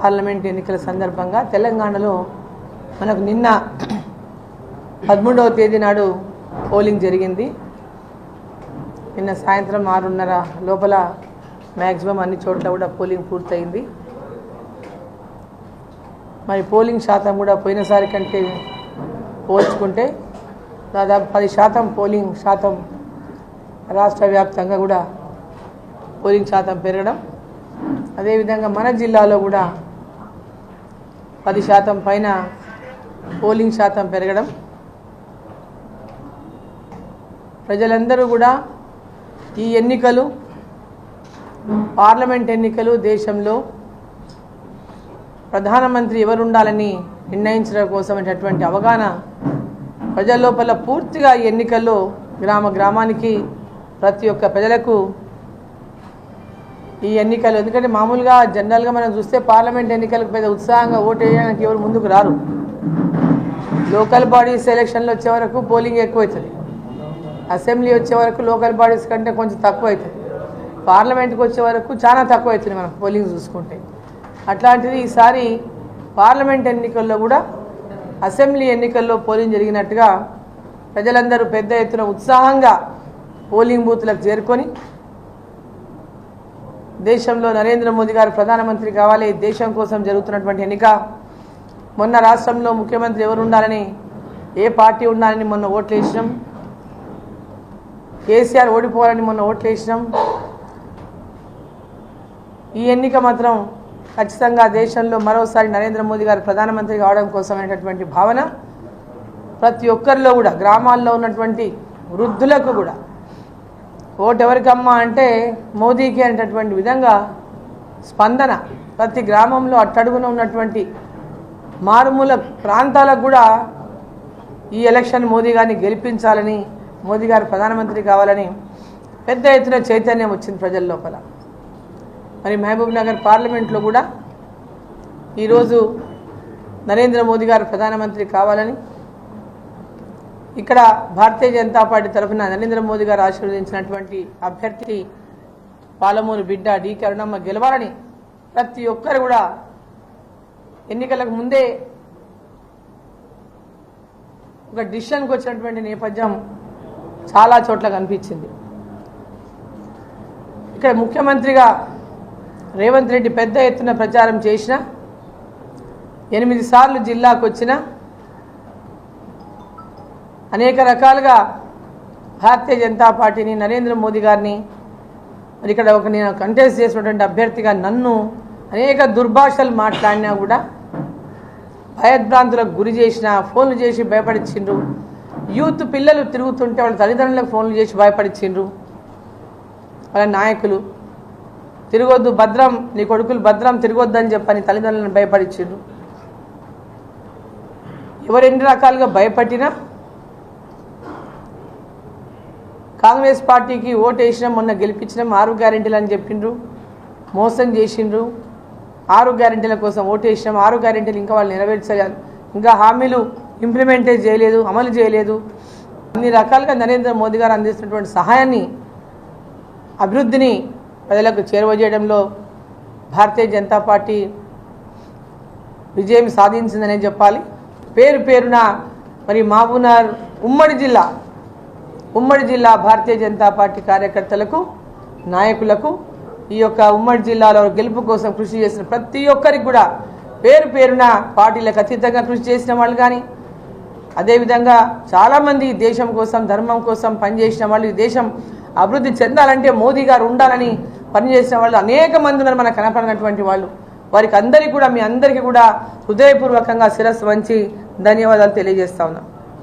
Parliament ఎన్నికల సందర్భంగా తెలంగాణలో మనకు నిన్న పదమూడవ తేదీ నాడు పోలింగ్ జరిగింది. నిన్న సాయంత్రం ఆరున్నర లోపల మ్యాక్సిమం అన్ని చోట్ల కూడా పోలింగ్ పూర్తయింది. మరి పోలింగ్ శాతం కూడా పోయినసారి కంటే పోల్చుకుంటే దాదాపు పది శాతం పోలింగ్ శాతం రాష్ట్ర వ్యాప్తంగా కూడా పోలింగ్ శాతం పెరగడం అదేవిధంగా మన జిల్లాలో కూడా పది శాతం పైన పోలింగ్ శాతం పెరగడం. ప్రజలందరూ కూడా ఈ ఎన్నికలు పార్లమెంట్ ఎన్నికలు దేశంలో ప్రధానమంత్రి ఎవరుండాలని నిర్ణయించడం కోసమైనటువంటి అవగాహన ప్రజల లోపల పూర్తిగా ఈ ఎన్నికల్లో గ్రామ గ్రామానికి ప్రతి ఒక్క ప్రజలకు ఈ ఎన్నికలు. ఎందుకంటే మామూలుగా జనరల్గా మనం చూస్తే పార్లమెంట్ ఎన్నికలకు పెద్ద ఉత్సాహంగా ఓటు వేయడానికి ఎవరు ముందుకు రారు. లోకల్ బాడీస్ ఎలక్షన్లు వచ్చే వరకు పోలింగ్ ఎక్కువ అవుతుంది అసెంబ్లీ వచ్చే వరకు లోకల్ బాడీస్ కంటే కొంచెం తక్కువ అవుతుంది పార్లమెంట్కి వచ్చే వరకు చాలా తక్కువ అవుతుంది మనం పోలింగ్ చూసుకుంటే. అట్లాంటిది ఈసారి పార్లమెంట్ ఎన్నికల్లో కూడా అసెంబ్లీ ఎన్నికల్లో పోలింగ్ జరిగినట్టుగా ప్రజలందరూ పెద్ద ఎత్తున ఉత్సాహంగా పోలింగ్ బూత్లకు చేరుకొని దేశంలో నరేంద్ర మోదీ గారు ప్రధానమంత్రి కావాలి దేశం కోసం జరుగుతున్నటువంటి ఎన్నిక. మొన్న రాష్ట్రంలో ముఖ్యమంత్రి ఎవరు ఉండాలని ఏ పార్టీ ఉండాలని మొన్న ఓట్లు వేసినాం కేసీఆర్ ఓడిపోవాలని మొన్న ఓట్లు వేసినాం ఈ ఎన్నిక మాత్రం ఖచ్చితంగా దేశంలో మరోసారి నరేంద్ర మోదీ గారు ప్రధానమంత్రి కావడం కోసమైనటువంటి భావన ప్రతి ఒక్కరిలో కూడా గ్రామాల్లో ఉన్నటువంటి వృద్ధులకు కూడా. ఓటు ఎవరికమ్మా అంటే మోదీకి అనేటటువంటి విధంగా స్పందన. ప్రతి గ్రామంలో అట్టడుగున ఉన్నటువంటి మారుమూల ప్రాంతాలకు కూడా ఈ ఎలక్షన్ మోదీ గారిని గెలిపించాలని మోదీ గారు ప్రధానమంత్రి కావాలని పెద్ద ఎత్తున చైతన్యం వచ్చింది ప్రజల లోపల. మరి మహబూబ్ నగర్ పార్లమెంట్లో కూడా ఈరోజు నరేంద్ర మోదీ గారు ప్రధానమంత్రి కావాలని ఇక్కడ భారతీయ జనతా పార్టీ తరఫున నరేంద్ర మోదీ గారు ఆశీర్వదించినటువంటి అభ్యర్థి పాలమూరు బిడ్డ డి కరుణమ్మ గెలవాలని ప్రతి ఒక్కరు కూడా ఎన్నికలకు ముందే ఒక డిసిషన్కి వచ్చినటువంటి నేపథ్యం చాలా చోట్ల కనిపించింది. ఇక్కడ ముఖ్యమంత్రిగా రేవంత్ రెడ్డి పెద్ద ఎత్తున ప్రచారం చేసిన ఎనిమిది సార్లు జిల్లాకు వచ్చిన అనేక రకాలుగా భారతీయ జనతా పార్టీని నరేంద్ర మోదీ గారిని మరి ఇక్కడ ఒక నేను కంటెస్ట్ చేసినటువంటి అభ్యర్థిగా నన్ను అనేక దుర్భాషలు మాట్లాడినా కూడా భయభ్రాంతులకు గురి చేసిన ఫోన్లు చేసి భయపడిచ్చిండ్రు. యూత్ పిల్లలు తిరుగుతుంటే వాళ్ళ తల్లిదండ్రులకు ఫోన్లు చేసి భయపడిచ్చిండ్రు. వాళ్ళ నాయకులు తిరగొద్దు భద్రం నీ కొడుకులు భద్రం తిరగొద్దని చెప్పని తల్లిదండ్రులను భయపడిచ్చిండ్రు. ఎవరు ఎన్ని రకాలుగా భయపట్టినా కాంగ్రెస్ పార్టీకి ఓటు మొన్న గెలిపించినాం ఆరు గ్యారెంటీలు అని చెప్పిండ్రు మోసం చేసిండ్రు. ఆరు గ్యారెంటీల కోసం ఓటు ఆరు గ్యారెంటీలు ఇంకా వాళ్ళు నెరవేర్చలేదు ఇంకా హామీలు ఇంప్లిమెంటే చేయలేదు అమలు చేయలేదు. అన్ని రకాలుగా నరేంద్ర మోదీ గారు అందిస్తున్నటువంటి సహాయాన్ని అభివృద్ధిని ప్రజలకు చేరువజేయడంలో భారతీయ జనతా పార్టీ విజయం సాధించిందనే చెప్పాలి. పేరు పేరున మరి మహబూబ్నగర్ ఉమ్మడి జిల్లా ఉమ్మడి జిల్లా భారతీయ జనతా పార్టీ కార్యకర్తలకు నాయకులకు ఈ యొక్క ఉమ్మడి జిల్లాలో గెలుపు కోసం కృషి చేసిన ప్రతి ఒక్కరికి కూడా పేరు పేరున పార్టీలకు అతీతంగా కృషి చేసిన వాళ్ళు కానీ అదేవిధంగా చాలామంది దేశం కోసం ధర్మం కోసం పనిచేసిన వాళ్ళు దేశం అభివృద్ధి చెందాలంటే మోదీ గారు ఉండాలని పనిచేసిన వాళ్ళు అనేక మంది ఉన్నారు మనకు కనపడినటువంటి వాళ్ళు. వారికి అందరికీ కూడా మీ అందరికీ కూడా హృదయపూర్వకంగా శిరస్సు వంచి ధన్యవాదాలు తెలియజేస్తా ఉన్నాం.